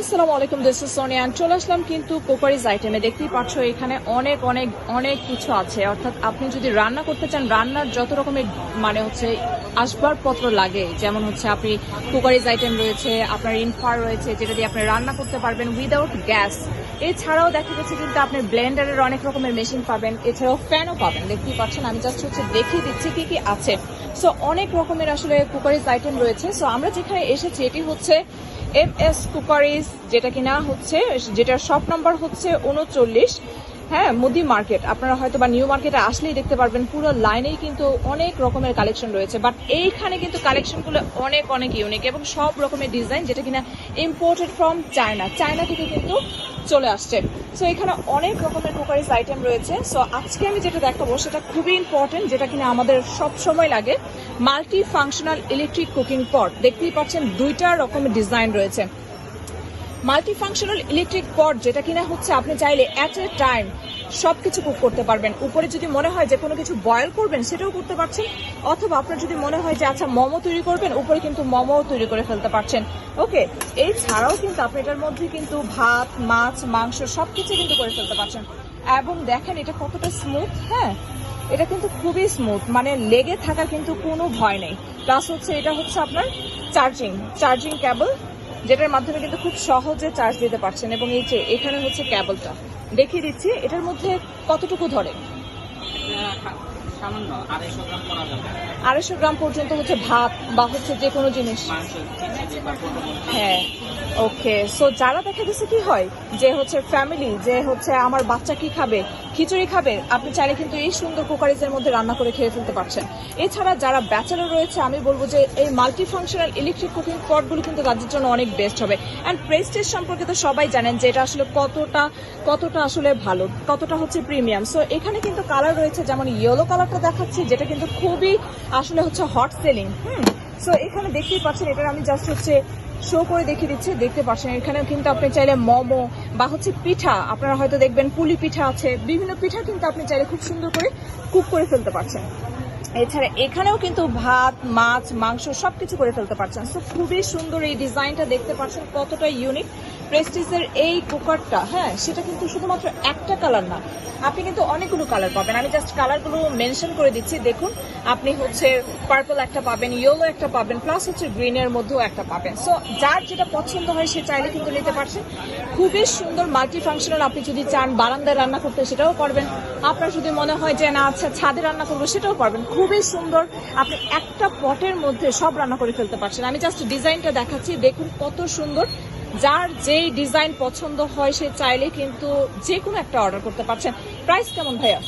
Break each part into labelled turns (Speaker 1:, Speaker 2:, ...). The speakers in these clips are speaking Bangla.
Speaker 1: আসসালামু আলাইকুম দিস ইজ সোনিয়া চলে আসলাম কিন্তু কুকারিজ আইটেমে দেখতেই পাচ্ছ এখানে অনেক অনেক অনেক কিছু আছে। অর্থাৎ আপনি যদি রান্না করতে চান, রান্নার যত রকমের মানে হচ্ছে আসবাবপত্র লাগে, যেমন হচ্ছে আপনি কুকারিজ আইটেম রয়েছে, আপনার ইনফার রয়েছে, যেটা দিয়ে আপনি রান্না করতে পারবেন উইদাউট গ্যাস এছাড়াও দেখা যাচ্ছে কিন্তু আপনি ব্লেন্ডারের অনেক রকমের মেশিন পাবেন, এছাড়াও ফ্যানও পাবেন। দেখতেই পাচ্ছেন, আমি জাস্ট হচ্ছে দেখিয়ে দিচ্ছি কি কি আছে। সো অনেক রকমের আসলে কুকারিজ আইটেম রয়েছে। সো আমরা যেখানে এসেছি, এটি হচ্ছে এম এস কুপারিস যেটা কিনা হচ্ছে যেটার শপ নাম্বার হচ্ছে উনচল্লিশ। হ্যাঁ মুদি মার্কেট আপনারা হয়তো বা নিউ মার্কেটে আসলেই দেখতে পারবেন, পুরো লাইনেই কিন্তু অনেক রকমের কালেকশন রয়েছে। বাট এইখানে কিন্তু কালেকশনগুলো অনেক অনেক ইউনিক এবং সব রকমের ডিজাইন যেটা কিনা ইম্পোর্টেড ফ্রম চায়না চায়না থেকে কিন্তু চলে আসছে। সো এখানে অনেক রকমের কুকারিজ আইটেম রয়েছে। সো আজকে আমি যেটা দেখাবো সেটা খুবই ইম্পর্টেন্ট যেটা কিনা আমাদের সব সময় লাগে multi functional electric cooking pot দেখতেই পাচ্ছেন দুইটা রকমের ডিজাইন রয়েছে। মাল্টি ফাংশনাল ইলেকট্রিক পট যেটা কিনা হচ্ছে আপনি চাইলে অ্যাট এ টাইম সব কিছু কুক করতে পারবেন। উপরে যদি মনে হয় যে কোনো কিছু বয়েল করবেন, সেটাও করতে পারছেন। অথবা আপনার যদি মনে হয় যে আচ্ছা মোমো তৈরি করবেন, উপরে কিন্তু মোমোও তৈরি করে ফেলতে পারছেন। ওকে এই ছাড়াও কিন্তু আপনি এটার মধ্যে কিন্তু ভাত, মাছ, মাংস সব কিছু কিন্তু করে ফেলতে পারছেন। এবং দেখেন এটা কতটা স্মুথ হ্যাঁ? এটা কিন্তু খুবই স্মুথ মানে লেগে থাকার কিন্তু কোনো ভয় নেই। প্লাস হচ্ছে এটা হচ্ছে আপনার চার্জিং চার্জিং কেবল যেটার মাধ্যমে কিন্তু খুব সহজে চার্জ দিতে পারছেন। এবং এই যে এখানে হচ্ছে ক্যাবলটা দেখিয়ে দিচ্ছি এটার মধ্যে কতটুকু ধরে?
Speaker 2: আড়াইশো গ্রাম
Speaker 1: পর্যন্ত হচ্ছে ভাত বা হচ্ছে যে কোনো জিনিস। হ্যাঁ। ওকে সো যারা দেখা গেছে কি হয়? যে হচ্ছে ফ্যামিলি যে হচ্ছে আমার বাচ্চা কি খাবে, খিচুড়ি খাবে, আপনি চাইলে কিন্তু এই সুন্দর কুকারিজের মধ্যে রান্না করে খেয়ে ফেলতে পারছেন। এছাড়া যারা ব্যাচেলর রয়েছে, আমি বলব যে এই মাল্টি ফাংশনাল ইলেকট্রিক কুকিং পটগুলো কিন্তু তাদের জন্য অনেক বেস্ট হবে। অ্যান্ড প্রেস্টেজ সম্পর্কে তো সবাই জানেন যে এটা আসলে কতটা কতটা আসলে ভালো, কতটা হচ্ছে প্রিমিয়াম সো এখানে কিন্তু কালার রয়েছে, যেমন ইয়েলো কালারটা দেখাচ্ছি, যেটা কিন্তু খুবই আসলে হচ্ছে হট সেলিং হুম সো এখানে দেখতেই পাচ্ছেন, এটার আমি জাস্ট হচ্ছে শো করে দেখিয়ে দিচ্ছে, দেখতে পাচ্ছেন, এখানেও কিন্তু আপনি চাইলে মোমো বা হচ্ছে পিঠা, আপনারা হয়তো দেখবেন পুলি পিঠা আছে, বিভিন্ন পিঠা কিন্তু আপনি চাইলে খুব সুন্দর করে কুক করে ফেলতে পারছেন। এছাড়া এখানেও কিন্তু ভাত, মাছ, মাংস সব কিছু করে ফেলতে পারছেন। সো খুবই সুন্দর এই ডিজাইনটা দেখতে পাচ্ছেন, কতটা ইউনিক প্রেস্টিজের এই কুকারটা হ্যাঁ সেটা কিন্তু শুধুমাত্র একটা কালার না। আপনি কিন্তু অনেকগুলো কালার পাবেন। আমি জাস্ট কালারগুলো মেনশন করে দিচ্ছি। দেখুন, আপনি হচ্ছে পার্পল একটা পাবেন ইয়েলো একটা পাবেন প্লাস হচ্ছে গ্রিনের মধ্যেও একটা পাবেন। সো যার যেটা পছন্দ হয়, সে চাইলে কিন্তু নিতে পারছেন খুবই সুন্দর মাল্টি ফাংশনাল আপনি যদি চান, বারান্দায় রান্না করতে, সেটাও করবেন আপনার যদি মনে হয় যে, না আচ্ছা ছাদে রান্না করব, সেটাও পারবেন। খুবই সুন্দর। আপনি একটা পটের মধ্যে সব রান্না করে ফেলতে পারছেন। আমি জাস্ট ডিজাইনটা দেখাচ্ছি। দেখুন কত সুন্দর। যার যেই ডিজাইন পছন্দ হয় সে চাইলে কিন্তু যে কোনো একটা অর্ডার করতে পারছেন। প্রাইস কেমন ভাইয়া?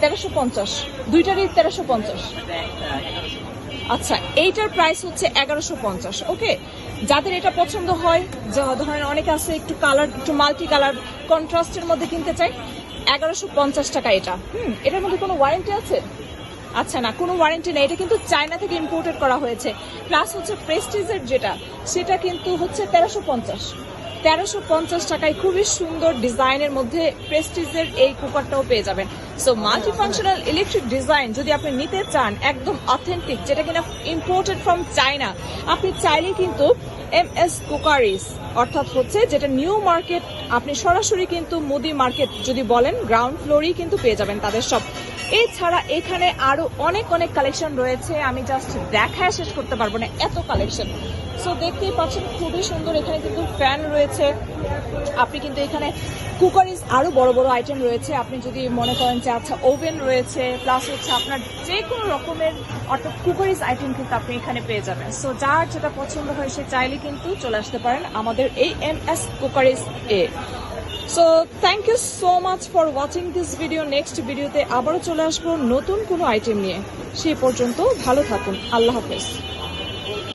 Speaker 1: তেরোশো পঞ্চাশ। দুইটারই তেরোশো পঞ্চাশ। আচ্ছা এইটার প্রাইস হচ্ছে এগারোশো পঞ্চাশ। ওকে যাদের এটা পছন্দ হয় ধরেন অনেকে আছে একটু কালার একটু মাল্টি কালার কন্ট্রাস্টের মধ্যে কিনতে চাই এগারোশো পঞ্চাশ টাকা এটা। হুম, এটার মধ্যে কোনো ওয়ারেন্টি আছে? আচ্ছা না, কোনো ওয়ারেন্টি নেই। এটা কিন্তু চায়না থেকে ইম্পোর্টেড করা হয়েছে। প্লাস হচ্ছে প্রেস্টিজের যেটা, সেটা কিন্তু হচ্ছে তেরোশো পঞ্চাশ। তেরোশো পঞ্চাশ টাকায় খুবই সুন্দর ডিজাইনের মধ্যে প্রেস্টিজের এই কুকারটাও পেয়ে যাবেন। So multi functional electric design যদি আপনি নিতে চান, একদম অথেন্টিক যেটা কিনা ইম্পোর্টেড ফ্রম চায়না আপনি চাইলে কিন্তু এম এস কুকারিস অর্থাৎ হচ্ছে যেটা নিউ মার্কেট আপনি সরাসরি কিন্তু মুদি মার্কেট যদি বলেন গ্রাউন্ড ফ্লোরেই কিন্তু পেয়ে যাবেন তাদের সব এছাড়া এখানে আরও অনেক অনেক কালেকশন রয়েছে। আমি জাস্ট দেখায় শেষ করতে পারব না এত কালেকশন সো দেখতেই পাচ্ছেন, খুবই সুন্দর এখানে কিন্তু ফ্যান রয়েছে। আপনি কিন্তু এখানে কুকারিজ আরও বড় বড় আইটেম রয়েছে। আপনি যদি মনে করেন যে আচ্ছা ওভেন রয়েছে প্লাস হচ্ছে আপনার যে কোনো রকমের অর্থাৎ কুকারিজ আইটেম কিন্তু আপনি এখানে পেয়ে যাবেন। সো যার যেটা পছন্দ হয়, সে চাইলে কিন্তু চলে আসতে পারেন আমাদের এই M S cookeries A so thank you so much for watching this video next ভিডিওতে আবারও চলে আসব নতুন কোনো আইটেম নিয়ে। সে পর্যন্ত ভালো থাকুন। আল্লাহ হাফেজ।